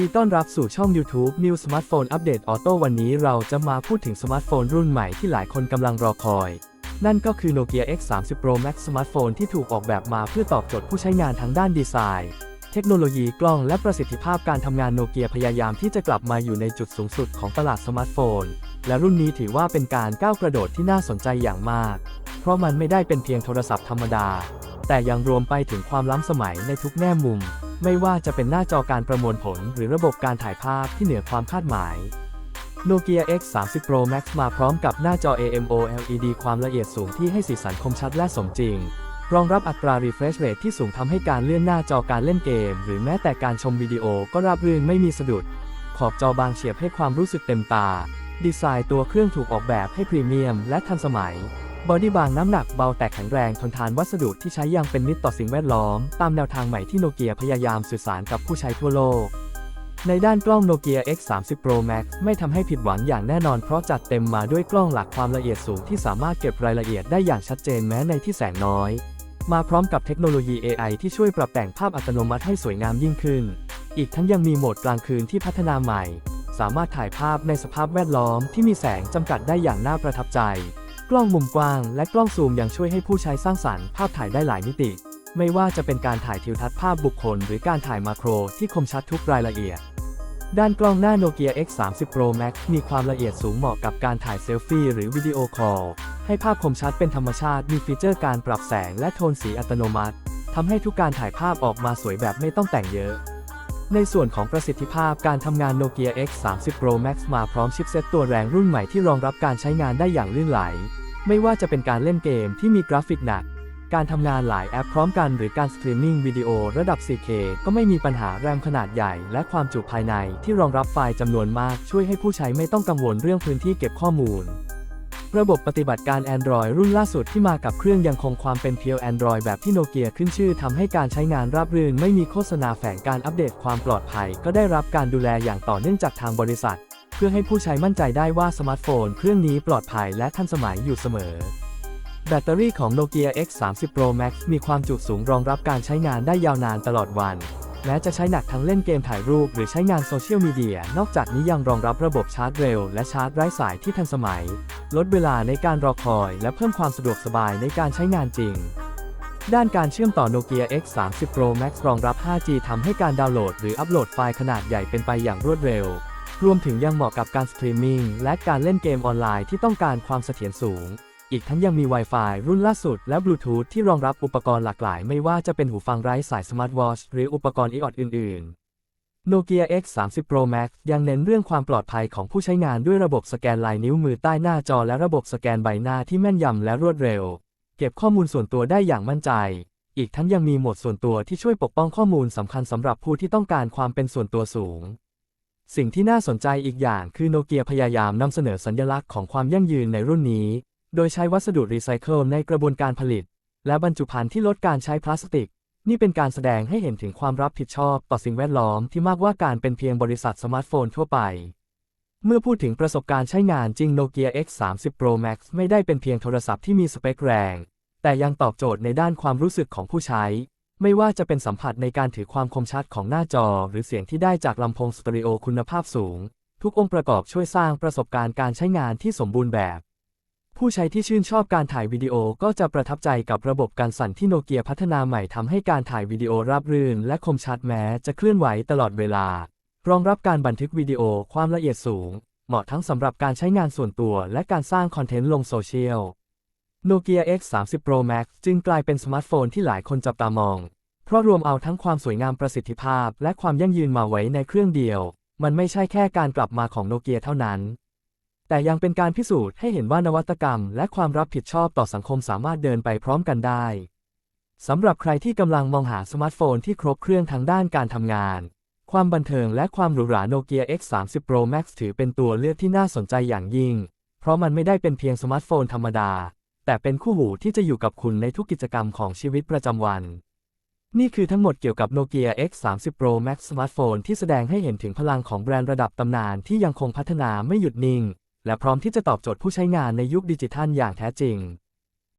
ดีต้อนรับสู่ช่อง YouTube New Smartphone Update Auto วันนี้เราจะมาพูดถึงสมาร์ทโฟนรุ่นใหม่ที่หลายคนกำลังรอคอย นั่นก็คือ Nokia X30 Pro Max สมาร์ทโฟนที่ถูกออกแบบมาเพื่อตอบโจทย์ผู้ใช้งานทั้งด้านดีไซน์ เทคโนโลยีกล้องและประสิทธิภาพการทำงานโนเกียพยายามที่จะกลับมาอยู่ในจุดสูงสุดของตลาดสมาร์ทโฟน และรุ่นนี้ถือว่าเป็นการก้าวกระโดดที่น่าสนใจอย่างมาก เพราะมันไม่ได้เป็นเพียงโทรศัพท์ธรรมดา แต่ยังรวมไปถึงความล้ำสมัยในทุกแง่มุม ไม่ว่าจะเป็นหน้าจอการประมวลผลหรือระบบการถ่ายภาพที่เหนือความคาดหมาย Nokia X30 Pro Max มาพร้อมกับหน้าจอ AMOLED ความละเอียดสูงที่ให้สีสันคมชัดและสมจริง รองรับอัตรา refresh rate ที่สูงทำให้การเลื่อนหน้าจอการเล่นเกม หรือแม้แต่การชมวิดีโอก็ราบรื่นไม่มีสะดุด ขอบจอบางเฉียบให้ความรู้สึกเต็มตา ดีไซน์ตัวเครื่องถูกออกแบบให้พรีเมียมและทันสมัย บอดี้บางน้ำหนักเบาแต่แข็งแรงทนทานวัสดุที่ใช้ยังเป็นมิตรต่อสิ่งแวดล้อม ตามแนวทางใหม่ที่โนเกียพยายามสื่อสารกับผู้ใช้ทั่วโลก ในด้านกล้อง Nokia X30 Pro Max ไม่ทำให้ผิดหวังอย่างแน่นอนเพราะจัดเต็มมาด้วยกล้องหลักความละเอียดสูงที่สามารถเก็บรายละเอียดได้อย่างชัดเจนแม้ในที่แสงน้อย มาพร้อมกับเทคโนโลยี AI ที่ช่วยปรับแต่งภาพอัตโนมัติให้สวยงามยิ่งขึ้น อีกทั้งยังมีโหมดกลางคืนที่พัฒนาใหม่ สามารถถ่ายภาพในสภาพแวดล้อมที่มีแสงจำกัดได้อย่างน่าประทับใจ กล้องมุมกว้างและกล้องซูมยังช่วยให้ผู้ใช้สร้างสรรค์ภาพถ่ายได้หลายมิติ ไม่ว่าจะเป็นการถ่ายทิวทัศน์ภาพบุคคล หรือการถ่ายมาโครที่คมชัดทุกรายละเอียด ด้านกล้องหน้า Nokia X30 Pro Max มีความละเอียดสูงเหมาะกับการถ่ายเซลฟี่หรือวิดีโอคอล ให้ภาพคมชัดเป็นธรรมชาติ มีฟีเจอร์การปรับแสงและโทนสีอัตโนมัติทำให้ทุกการถ่ายภาพออกมาสวยแบบไม่ต้องแต่งเยอะ ในส่วนของประสิทธิภาพการทำงาน Nokia X30 Pro Max มาพร้อมชิปเซ็ตตัวแรงรุ่นใหม่ที่รองรับการใช้งานได้อย่างลื่นไหล ไม่ว่าจะเป็นการเล่นเกมที่มีกราฟิกหนัก การทำงานหลายแอปพร้อมกันหรือการสตรีมมิ่งวิดีโอระดับ 4K ก็ไม่มีปัญหาแรมขนาดใหญ่ และความจุภายในที่รองรับไฟล์จำนวนมากช่วยให้ผู้ใช้ไม่ต้องกังวลเรื่องพื้นที่เก็บข้อมูล ระบบปฏิบัติการ Android รุ่นล่าสุดที่มากับเครื่องยังคงความเป็นเพียว Android แบบที่โนเกียขึ้นชื่อทำให้การใช้งานราบรื่น ไม่มีโฆษณาแฝงการอัปเดตความปลอดภัย ก็ได้รับการดูแลอย่างต่อเนื่องจากทางบริษัท เพื่อให้ผู้ใช้มั่นใจได้ว่าสมาร์ทโฟน เครื่องนี้ปลอดภัยและทันสมัยอยู่เสมอ แบตเตอรี่ของ Nokia X30 Pro Max มีความจุสูงรองรับการใช้งานได้ยาวนานตลอดวันแม้จะใช้หนักทั้งเล่นเกมถ่ายรูปหรือใช้งานโซเชียลมีเดีย นอกจากนี้ยังรองรับระบบชาร์จเร็วและชาร์จไร้สายที่ทันสมัย ลดเวลาในการรอคอยและเพิ่มความสะดวกสบายในการใช้งานจริง ด้านการเชื่อมต่อ Nokia X30 Pro Max รองรับ 5G ทำให้การดาวน์โหลดหรืออัปโหลดไฟล์ขนาดใหญ่เป็นไปอย่างรวดเร็ว รวมถึงยังเหมาะกับการสตรีมมิ่งและการเล่นเกมออนไลน์ที่ต้องการความเสถียรสูง อีกทั้งยังมี Wi-Fi รุ่นล่าสุดและบลูทูธที่รองรับอุปกรณ์หลากหลาย ไม่ว่าจะเป็นหูฟังไร้สายสมาร์ทวอชหรืออุปกรณ์อีออดอื่น ๆ Nokia X30 Pro Max ยังเน้นเรื่องความปลอดภัยของผู้ใช้งานด้วยระบบสแกนลายนิ้วมือใต้หน้าจอและระบบสแกนใบหน้าที่แม่นยำและรวดเร็ว เก็บข้อมูลส่วนตัวได้อย่างมั่นใจ อีกทั้งยังมีโหมดส่วนตัวที่ช่วยปกป้องข้อมูลสำคัญสำหรับผู้ที่ต้องการความเป็นส่วนตัวสูง สิ่งที่น่าสนใจอีกอย่างคือโนเกียพยายามนำเสนอสัญลักษณ์ของความยั่งยืนในรุ่นนี้ โดยใช้วัสดุรีไซเคิลในกระบวนการผลิต และบรรจุภัณฑ์ที่ลดการใช้พลาสติก นี่เป็นการแสดงให้เห็นถึงความรับผิดชอบต่อสิ่งแวดล้อมที่มากกว่าการเป็นเพียงบริษัทสมาร์ทโฟนทั่วไป เมื่อพูดถึงประสบการณ์ใช้งานจริง Nokia X30 Pro Max ไม่ได้เป็นเพียงโทรศัพท์ที่มีสเปคแรง แต่ยังตอบโจทย์ในด้านความรู้สึกของผู้ใช้ ไม่ว่าจะเป็นสัมผัสในการถือความคมชัดของหน้าจอ หรือเสียงที่ได้จากลำโพงสเตอริโอคุณภาพสูง ทุกองค์ประกอบช่วยสร้างประสบการณ์การใช้งานที่สมบูรณ์แบบ ผู้ใช้ที่ชื่นชอบการถ่ายวิดีโอก็จะประทับใจกับระบบการสั่นที่โนเกียพัฒนาใหม่ทำให้การถ่ายวิดีโอราบรื่น และคมชัดแม้จะเคลื่อนไหวตลอดเวลา รองรับการบันทึกวิดีโอความละเอียดสูง เหมาะทั้งสำหรับการใช้งานส่วนตัว และการสร้างคอนเทนต์ลงโซเชียล Nokia X30 Pro Max จึงกลายเป็นสมาร์ทโฟนที่หลายคนจับตามอง เพราะรวมเอาทั้งความสวยงามประสิทธิภาพ และความยั่งยืนมาไว้ในเครื่องเดียว มันไม่ใช่แค่การกลับมาของโนเกียเท่านั้น แต่ยังเป็นการพิสูจน์ให้เห็นว่านวัตกรรม และความรับผิดชอบต่อสังคมสามารถเดินไปพร้อมกันได้สำหรับใครที่กำลังมองหาสมาร์ทโฟนที่ครบเครื่องทางด้านการทำงาน ความบันเทิงและความหรูหรา Nokia X30 Pro Max ถือเป็นตัวเลือกที่น่าสนใจอย่างยิ่ง เพราะมันไม่ได้เป็นเพียงสมาร์ทโฟนธรรมดา แต่เป็นคู่หูที่จะอยู่กับคุณในทุกกิจกรรมของชีวิตประจำวัน นี่คือทั้งหมดเกี่ยวกับ Nokia X30 Pro Max สมาร์ทโฟนที่แสดงให้เห็นถึงพลังของแบรนด์ระดับตำนานที่ยังคงพัฒนาไม่หยุดนิ่ง และพร้อมที่จะตอบโจทย์ผู้ใช้งานในยุคดิจิทัลอย่างแท้จริง